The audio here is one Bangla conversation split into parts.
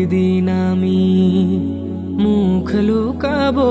একদিন আমি মুখ লুকাবো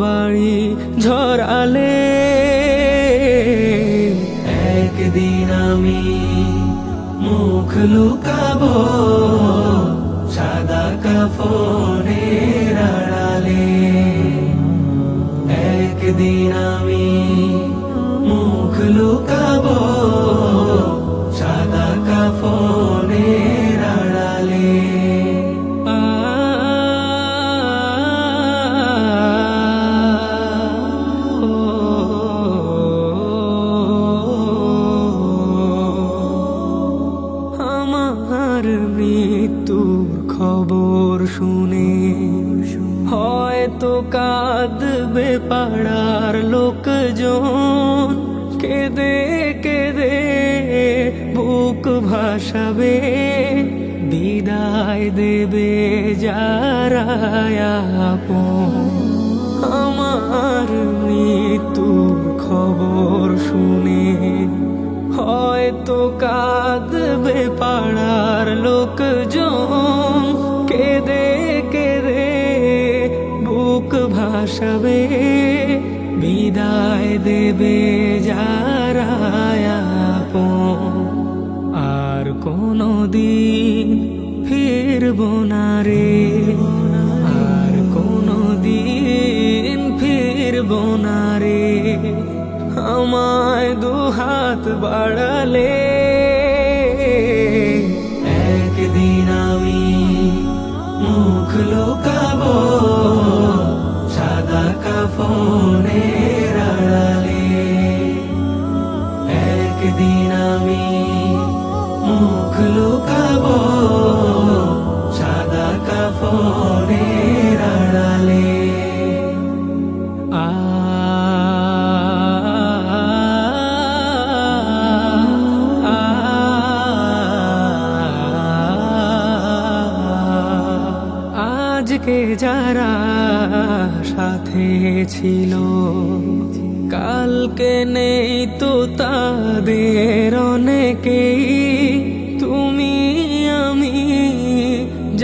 বাড়ি ঝরালে একদিন আমি মুখ লুকাবো সাদা কাফনের আড়ালে। একদিন আমি শুনে হয়তো কাঁদবে পাড়ার লোকজন। কেঁদে কেঁদে বুক ভাসাবে, বিদায় দেবে যারা আমার মৃত্যুর খবর শুনে হয়তো কাঁদবে বিদায় দেবে যারা আর কোনো দিন ফিরব না রে। আর কোনো দিন ফিরব না রে। আমায় দুহাত বাড়ালে লুকাবো সাদা কাফনের আড়ালে। আজকে যারা সাথে ছিল কালকে নেই তো তাদের অনেকেই।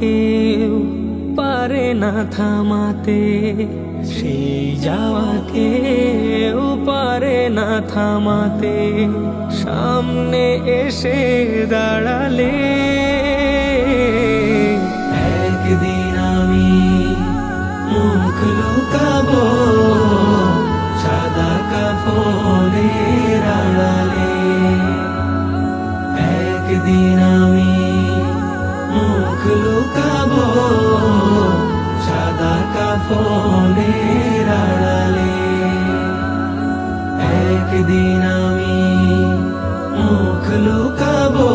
কেউ পারে না থামাতে। সেই যাওয়া কেউ পারে না থামাতে। সামনে এসে দাঁড়ালে সাদা কাফনের আড়ালে একদিন আমি মুখ লুকাবো